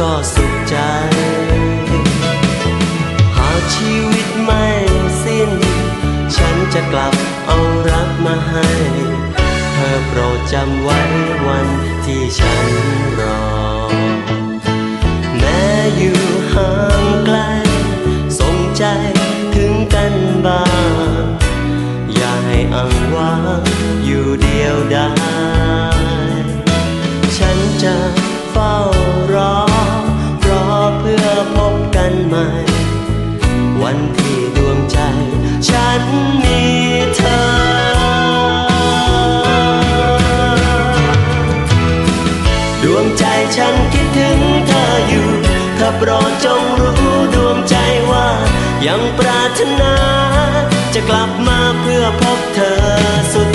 ก็สุขใจ หากชีวิตไม่สิ้น ฉันจะกลับเอารักมาให้ เธอโปรดจำไว้วันที่ฉันรอ แม้อยู่ห่างไกลสงใจถึงกันบ้าง อย่าให้อังว้างอยู่เดียวดายฉันจะ วงใจฉันคิดถึงเธออยู่ถ้าโปรดจงรู้ดวงใจว่า ยังปรารถนา จะกลับมาเพื่อพบเธอสุด